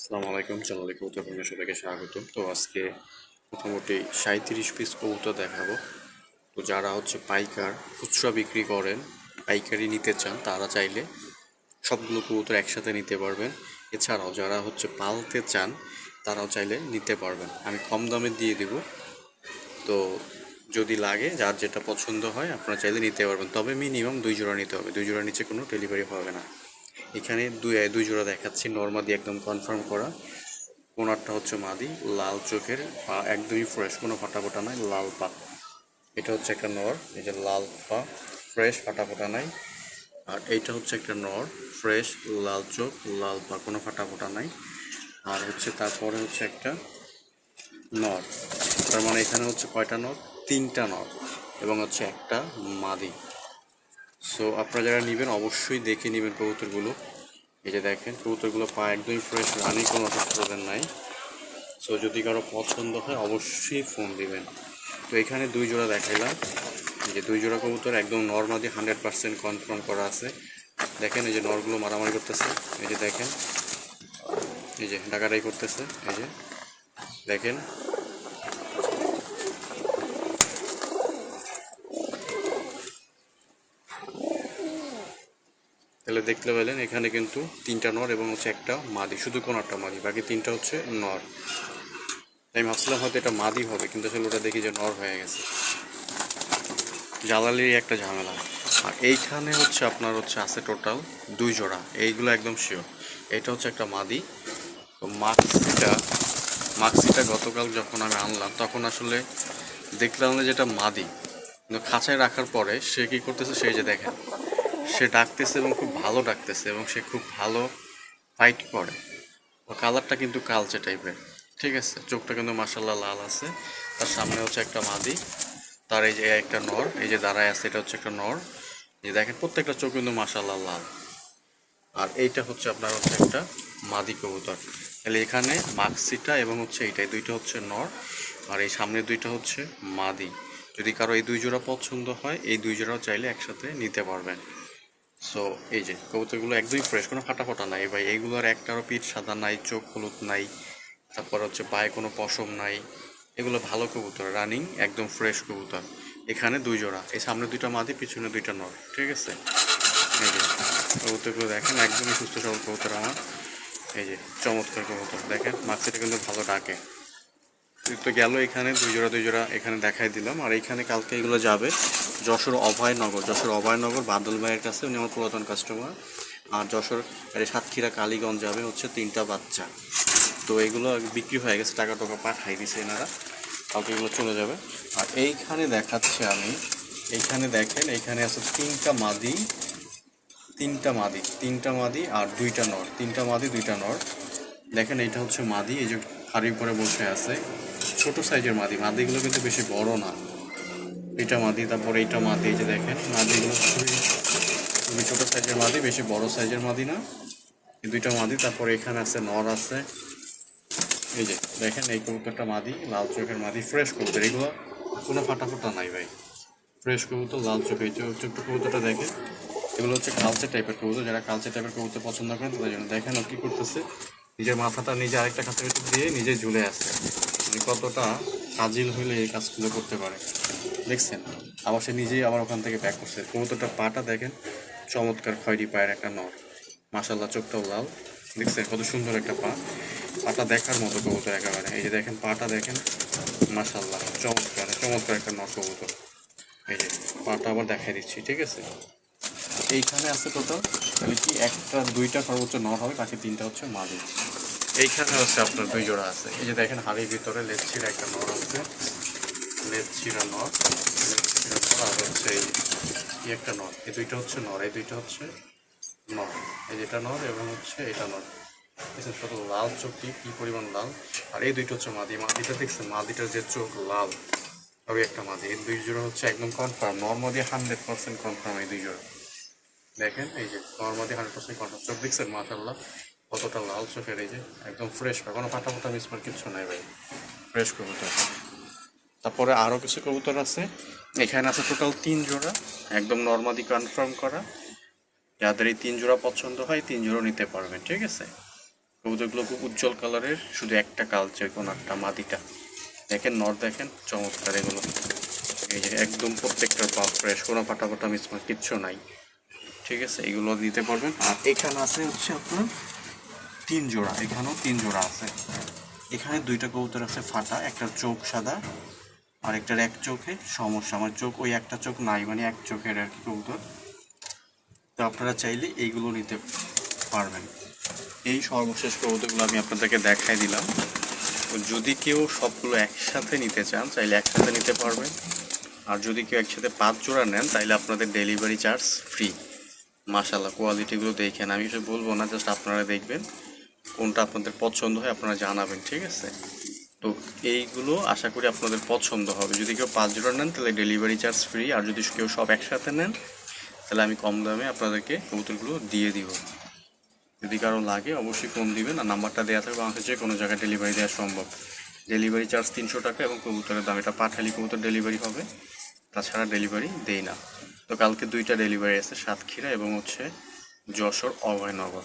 আসসালামু আলাইকুম, চ্যানেলে কবুতর প্রেমীদের সবাইকে স্বাগত। তো আজকে মোটামুটি সাঁত্রিশ পিস কবুতর দেখাবো। তো যারা হচ্ছে পাইকার খুচরা বিক্রি করেন, পাইকারি নিতে চান, তারা চাইলে সবগুলো কবুতর একসাথে নিতে পারবেন। এছাড়াও যারা হচ্ছে পালতে চান, তারাও চাইলে নিতে পারবেন। আমি কম দামে দিয়ে দেব। তো যদি লাগে, যার যেটা পছন্দ হয়, আপনারা চাইলে নিতে পারবেন। তবে মিনিমাম দুই জোড়া নিতে হবে। দুই জোড়া নিচে কোনো ডেলিভারি হবে না। এখানে দুই আয় দুই জোড়া দেখাচ্ছি। নর্মাদি একদম কনফার্ম করা। কোনারটা হচ্ছে মাদি, লাল চোখের, পা একদমই ফ্রেশ কোনো ফাটা ফোটা নাই, লাল পা। এটা হচ্ছে একটা নর, এই যে লাল পা ফ্রেশ ফাটা ফোটা নাই। আর এইটা হচ্ছে একটা নর ফ্রেশ লাল চোখ, লাল পা, কোনো ফাটা ফোটা নাই। আর হচ্ছে তারপরে হচ্ছে একটা নর। তার মানে এখানে হচ্ছে কয়টা নর? তিনটা নর। এবং হচ্ছে একটা মাদি। সো আপনারা যারা নেবেন, অবশ্যই দেখে নেবেন কবুতরগুলো। এই যে দেখেন, কবুতরগুলো পা একদমই ফ্রেশ রানি কোনো অসুস্থতার নাই। সো যদি কারও পছন্দ হয়, অবশ্যই ফোন দিবেন। তো, এখানে দুই জোড়া দেখাইলাম। এই যে দুই জোড়া কবুতর একদম নর্মালি হান্ড্রেড পার্সেন্ট কনফার্ম করা আছে। দেখেন, এই যে নরগুলো মারামারি করতেছে। এই যে দেখেন, এই যে ডাকাটাই করতেছে। এই যে দেখেন তাহলে দেখতে পেলেন এখানে কিন্তু তিনটা নর এবং হচ্ছে একটা মাদি, শুধু কোনো একটা মাদি, বাকি তিনটা হচ্ছে নর। আমি ভাবছিলাম হয়তো এটা মাদি হবে, কিন্তু আসলে ওটা দেখি যে নর হয়ে গেছে। জ্বালালির একটা ঝামেলা। আর এইখানে হচ্ছে আপনার হচ্ছে আছে টোটাল দুই জোড়া, এইগুলো একদম শিওর এটা হচ্ছে একটা মাদি। তো মাক্সিটা মাক্সিটা গতকাল যখন আমি আনলাম, তখন আসলে দেখলাম যে যেটা মাদি। কিন্তু খাঁচায় রাখার পরে সে কী করতেছে, সেই যে দেখেন। সে ডাকতেছে এবং খুব ভালো ডাকতেছে এবং সে খুব ভালো ফাইট করে। ও কালারটা কিন্তু কালচে টাইপের ঠিক আছে? চোখটা কিন্তু মাসাল্লাহ লাল আছে। তার সামনে হচ্ছে একটা মাদি। তার এই যে একটা নর, এই যে দাঁড়ায় আছে, এটা হচ্ছে একটা নর। এই দেখেন, প্রত্যেকটা চোখ কিন্তু মাসাল্লাহ লাল। আর এইটা হচ্ছে আপনার হচ্ছে একটা মাদি কবুতর। তাহলে এখানে মাক্সিটা এবং হচ্ছে এইটাই, দুইটা হচ্ছে নর। আর এই সামনে দুইটা হচ্ছে মাদি। যদি কারও এই দুই জোড়া পছন্দ হয়, এই দুই জোড়াও চাইলে একসাথে নিতে পারবেন। সো এই যে, কবুতরগুলো একদমই ফ্রেশ কোনো ফাটা ফাটা নাই ভাই। এইগুলোর একটারও পিঠ সাদা নাই, চোখ হলুদ নাই, তারপর হচ্ছে পায়ে কোনো পশম নাই। এগুলো ভালো কবুতর রানিং একদম ফ্রেশ কবুতর। এখানে দুই জোড়া, এই সামনে দুইটা মাদি, পিছনে দুইটা নর, ঠিক আছে? এই যে, কবুতরগুলো দেখেন, একদমই সুস্থ সবল কবুতর আমার। এই যে, চমৎকার কবুতর, দেখেন মাছিটা কিন্তু ভালো ডাকে। তো গেল এখানে, দুই জোড়া দুই জোড়া এখানে দেখাই দিলাম। আর এখানে কালকে এগুলো যাবে যশোর অভয়নগর। যশোর অভয়নগর, বাদল ভাইয়ের কাছে, উনি আমার পুরাতন কাস্টমার আর যশোর এই সাতক্ষীরা, কালীগঞ্জ যাবে হচ্ছে তিনটা বাচ্চা। তো এগুলো বিক্রি হয়ে গেছে, টাকা টাকা পাঠাই দিছে এনারা। কালকে এগুলো চলে যাবে। আর এইখানে দেখাচ্ছে আমি, এইখানে দেখেন, এইখানে আছে তিনটা মাদি তিনটা মাদি তিনটা মাদি আর দুইটা নর, তিনটা মাদি, দুইটা নর। দেখেন এটা হচ্ছে মাদি, এই যে হাড়ির উপরে বসে আছে। ছোট সাইজের মাদি। মাদিগুলো কিন্তু বেশি বড় না। এটা মাদি, তারপরে এইটা মাদি যে দেখেন, মাদিগুলো খুবই ছোট সাইজের মাদি, বেশি বড় সাইজের মাদি না। দুইটা মাদি, তারপরে এখানে আছে নর আছে। এই যে দেখেন, এই কবুতরটা মাদি, লাল চোখের মাদি ফ্রেশ কবুতর। এগুলো কোনো ফাটা ফাটা নাই ভাই। ফ্রেশ কবুতর, লাল চোখ। এই ছোট্ট কবুতরটা দেখেন, এগুলো হচ্ছে কালচে টাইপের কবুতর। যারা কালচে টাইপের কবুতর পছন্দ করেন, তাদের জন্য দেখেন ও কি করতেছে। নিজের মাথাটা নিজে আরেকটা ভিতর দিয়ে নিজে ঝুলে আছে। মানে কতটা কাজিল হইলে এই কাজগুলো করতে পারে। দেখছেন? আবার সে নিজেই আবার ওখান থেকে ব্যাক করছে। কবুতরটা পাটা দেখেন, চমৎকার খয়েরি পায়ের একটা নর। মাসাল্লাহ চোখটাও লাল। দেখছেন? কত সুন্দর একটা পা। পাটা দেখার মতো কবুতর একেবারে। এই যে দেখেন, পাটা দেখেন মাসাল্লাহ চমৎকার চমৎকার একটা নর কবুতর। এই যে, পাটা আবার দেখাই দিচ্ছি, ঠিক আছে? এইখানে আছে টোটাল কি একটা, দুইটা সর্বোচ্চ নর হবে, বাকি তিনটা হচ্ছে মাদি এইখানে হচ্ছে আপনার দুই জোড়া আছে। এই যে দেখেন হাড়ির ভিতরে লেচ্ছির একটা নর আছে। লেচ্ছিরা নর লেচ্ছিরা নর, আর হচ্ছে এই একটা নর? এই দুইটা হচ্ছে নর, এই দুইটা হচ্ছে নর। এই যেটা নর এবং হচ্ছে এটা নর। দেখছেন কত লাল চোখটি কি পরিমাণ লাল। আর এই দুইটা হচ্ছে মাদি। মাদিটা দেখছেন? মাদিটার যে চোখ লাল তবে একটা মাদি। এই দুই জোড়া হচ্ছে একদম কনফার্ম নর্মাদি হান্ড্রেড পার্সেন্ট কনফার্ম এই দুই জোড়া। দেখেন এই যে নর্মাদি হান্ড্রেড পার্সেন্ট কনফার্ম চোখ দেখছেন? মাশাল্লাহ কতটা লাল চোখের এই যে, একদম ফ্রেশ কোনো ফাটা ফাটা মিসমার কিচ্ছু নাই ভাই। ফ্রেশ কবুতর। তারপরে আরও কিছু কবুতর আছে। এখানে আছে টোটাল তিন জোড়া, একদম নর্মাদি কনফার্ম করা। যাদের এই তিন জোড়া পছন্দ হয়, তিন জোড়া নিতে পারবেন ঠিক আছে? কবুতরগুলো খুব উজ্জ্বল কালারের, শুধু একটা কালচার একটা মাদিটা দেখেন, নর দেখেন, চমৎকার এগুলো। এই যে একদম প্রত্যেকটার পা ফ্রেশ কোনো ফাটা ফাটা মিসমার কিচ্ছু নাই। ঠিক আছে, এগুলো দিতে পারবেন। আর এখানে আছে হচ্ছে আপনার তিন জোড়া, এখানেও তিন জোড়া আছে। এখানে দুইটা কবুতর আছে, ফাটা, একটা চোখ সাদা, আর একটার এক চোখে সমস্যা আমার চোখ। ওই একটা চোখ নাই মানে এক চোখের আর কি কবুতর। তো আপনারা চাইলে এইগুলো নিতে পারবেন। এই সর্বশেষ কবুতরগুলো আমি আপনাদেরকে দেখাই দিলাম। তো যদি কেউ সবগুলো একসাথে নিতে চান, চাইলে একসাথে নিতে পারবেন। আর যদি কেউ একসাথে পাঁচ জোড়া নেন, তাইলে আপনাদের ডেলিভারি চার্জ ফ্রি। মাশাল্লাহ কোয়ালিটিগুলো দেখেন। আমি কিছু বলব না জাস্ট আপনারা দেখবেন। কোনটা আপনাদের পছন্দ হয় আপনারা জানাবেন, ঠিক আছে? তো এইগুলো আশা করি আপনাদের পছন্দ হবে। যদি কেউ পাঁচ জোড়া নেন, তাহলে ডেলিভারি চার্জ ফ্রি আর যদি কেউ সব একসাথে নেন, তাহলে আমি কম দামে আপনাদেরকে কবুতরগুলো দিয়ে দিব। যদি কারও লাগে, অবশ্যই ফোন দিবেন, আর নাম্বারটা দেওয়া থাকবে আমাকে যে কোনো জায়গায় ডেলিভারি দেওয়া সম্ভব। ডেলিভারি চার্জ তিনশো টাকা এবং কবুতরের দাম, এটা পাঠালি কবুতর ডেলিভারি হবে, তাছাড়া ডেলিভারি দেই না। তো কালকে দুইটা ডেলিভারি আছে, সাতক্ষীরা এবং হচ্ছে যশোর অভয়নগর।